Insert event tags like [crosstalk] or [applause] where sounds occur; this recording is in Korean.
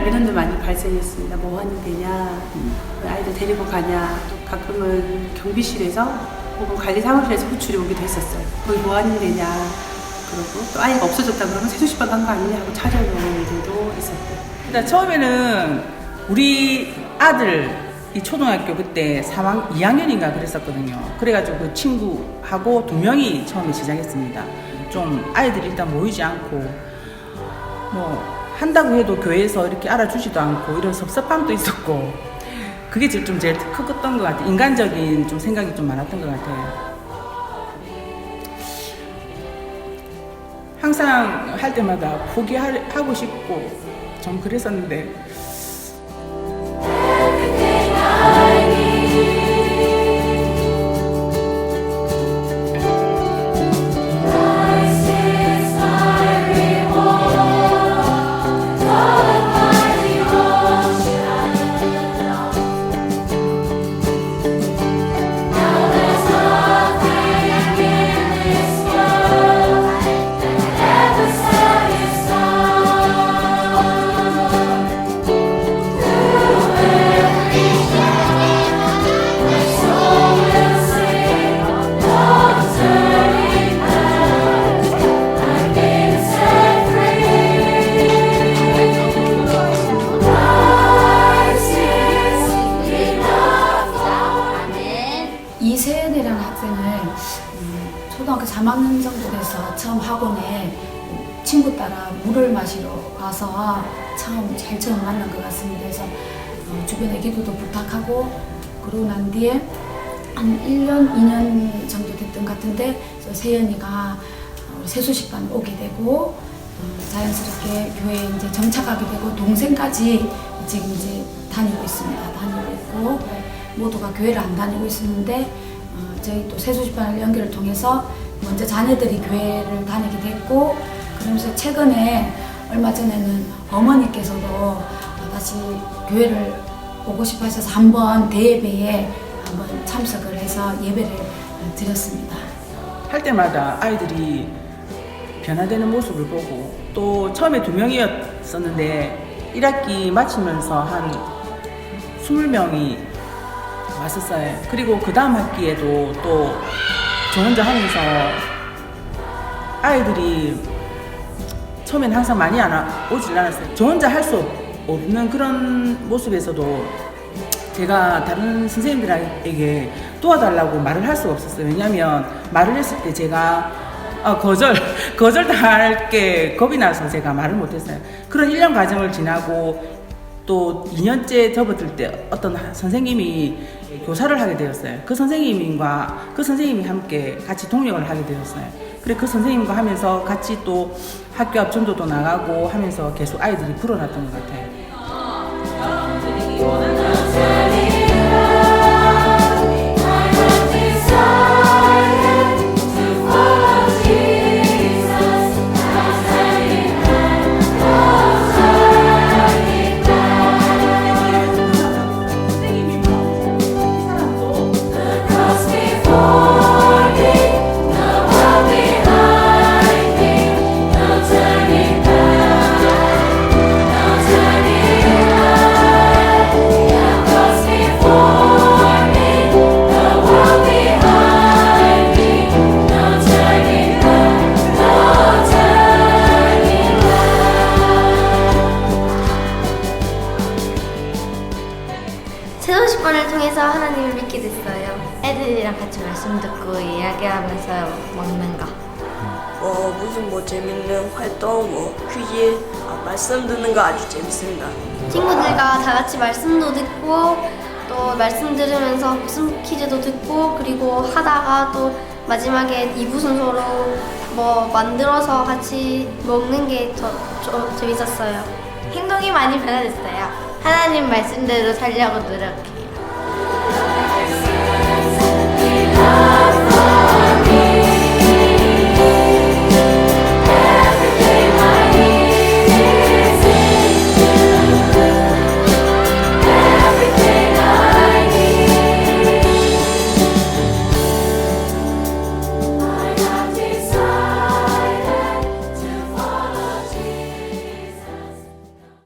날 민원도 많이 발생했습니다. 뭐 하는 데냐, 왜 아이들 데리고 가냐, 또 가끔은 경비실에서 혹은 관리 사무실에서 호출이 오기도 했었어요. 거기 뭐 하는 데냐, 그리고 또 아이가 없어졌다 그러면 세수시방 간 거 아니냐 하고 찾아오는 일들도 있었고. 일단 처음에는 우리 아들 이 초등학교 그때 3학 2학년인가 그랬었거든요. 그래가지고 그 친구하고 두 명이 처음에 시작했습니다. 좀 아이들이 일단 모이지 않고 뭐 한다고 해도 교회에서 이렇게 알아주지도 않고 이런 섭섭함도 있었고 그게 제일 좀 제일 컸던 것 같아요. 인간적인 좀 생각이 좀 많았던 것 같아요. 항상 할 때마다 포기하고 싶고 좀 그랬었는데 학원에 친구 따라 물을 마시러 처음 제일 처음 만난 것 같습니다. 그래서 어, 주변에 기도도 부탁하고 그러고 난 뒤에 한 1년, 2년 정도 됐던 것 같은데 세연이가 어, 세수식반 오게 되고 어, 자연스럽게 교회에 이제 정착하게 되고 동생까지 지금 이제 다니고 있습니다. 다니고 있고 모두가 교회를 안 다니고 있었는데 어, 저희 또 세수집안을 연결을 통해서 먼저 자녀들이 교회를 다니게 됐고 그러면서 최근에 얼마 전에는 어머니께서도 어, 다시 교회를 오고 싶어 하셔서 한번 대예배에 한번 참석을 해서 예배를 어, 드렸습니다. 할 때마다 아이들이 변화되는 모습을 보고 또 처음에 두 명이었었는데 1학기 마치면서 한 20명이 왔었어요. 그리고 그 다음 학기에도 또 저 혼자 하면서 아이들이 처음엔 항상 많이 안 와- 오질 않았어요. 저 혼자 할 수 없는 그런 모습에서도 제가 다른 선생님들에게 도와달라고 말을 할 수가 없었어요. 왜냐하면 말을 했을 때 제가 어, 거절, [laughs] 거절 당할 게 겁이 나서 제가 말을 못했어요. 그런 1년 과정을 지나고 또 2년째 접어들 때 어떤 하- 선생님이 교사를 하게 되었어요. 그 선생님과 그 선생님이 함께 같이 동력을 하게 되었어요. 그래 그 선생님과 하면서 같이 또 학교 앞 전도도 나가고 하면서 계속 아이들이 불어났던 것 같아요. 하나님을 믿게 됐어요. 애들이랑 같이 말씀 듣고 이야기하면서 먹는 거. 어, 무슨 뭐 재밌는 활동, 뭐 퀴즈, 아, 말씀 듣는 거 아주 재밌습니다. 친구들과 다 같이 말씀도 듣고 또 말씀 들으면서 무슨 퀴즈도 듣고 그리고 하다가 또 마지막에 이부 순서로 뭐 만들어서 같이 먹는 게 더 재밌었어요. 행동이 많이 변화됐어요. 하나님 말씀대로 살려고 노력해요.